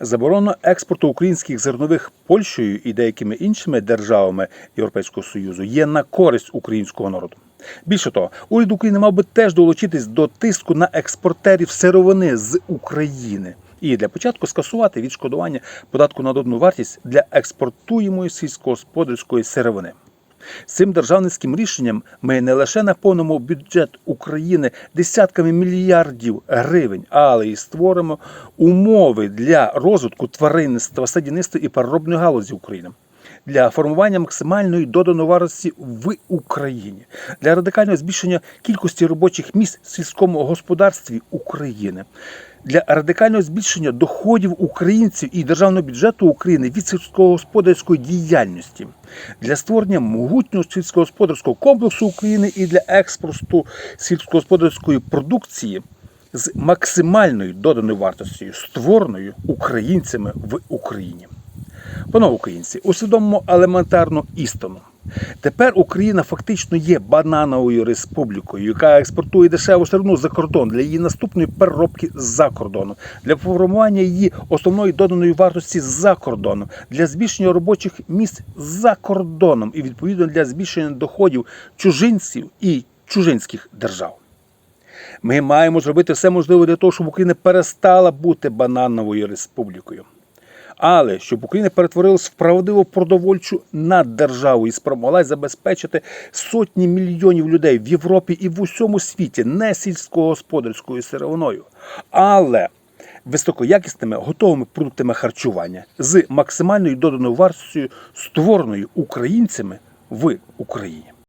Заборона експорту українських зернових Польщею і деякими іншими державами Європейського Союзу є на користь українського народу. Більше того, уряд України мав би теж долучитись до тиску на експортерів сировини з України і для початку скасувати відшкодування податку на додану вартість для експортуємої сільськогосподарської сировини. Цим державницьким рішенням ми не лише наповнимо бюджет України десятками мільярдів гривень, але й створимо умови для розвитку тваринництва, садівництва і переробної галузі України. Для формування максимальної доданої вартості в Україні, для радикального збільшення кількості робочих місць в сільському господарстві України, для радикального збільшення доходів українців і державного бюджету України від сільськогосподарської діяльності, для створення могутнього сільськогосподарського комплексу України і для експорту сільськогосподарської продукції з максимальною доданою вартостю, створеною українцями в Україні. Панове українці, усвідомимо елементарну істину. Тепер Україна фактично є банановою республікою, яка експортує дешеву сировину за кордон для її наступної переробки за кордоном, для формування її основної доданої вартості за кордоном, для збільшення робочих місць за кордоном і відповідно для збільшення доходів чужинців і чужинських держав. Ми маємо зробити все можливе для того, щоб Україна перестала бути банановою республікою. Але щоб Україна перетворилась в правдиву продовольчу наддержаву і спромоглась забезпечити сотні мільйонів людей в Європі і в усьому світі не сільськогосподарською сировиною, але високоякісними готовими продуктами харчування з максимальною доданою вартістю, створеною українцями в Україні.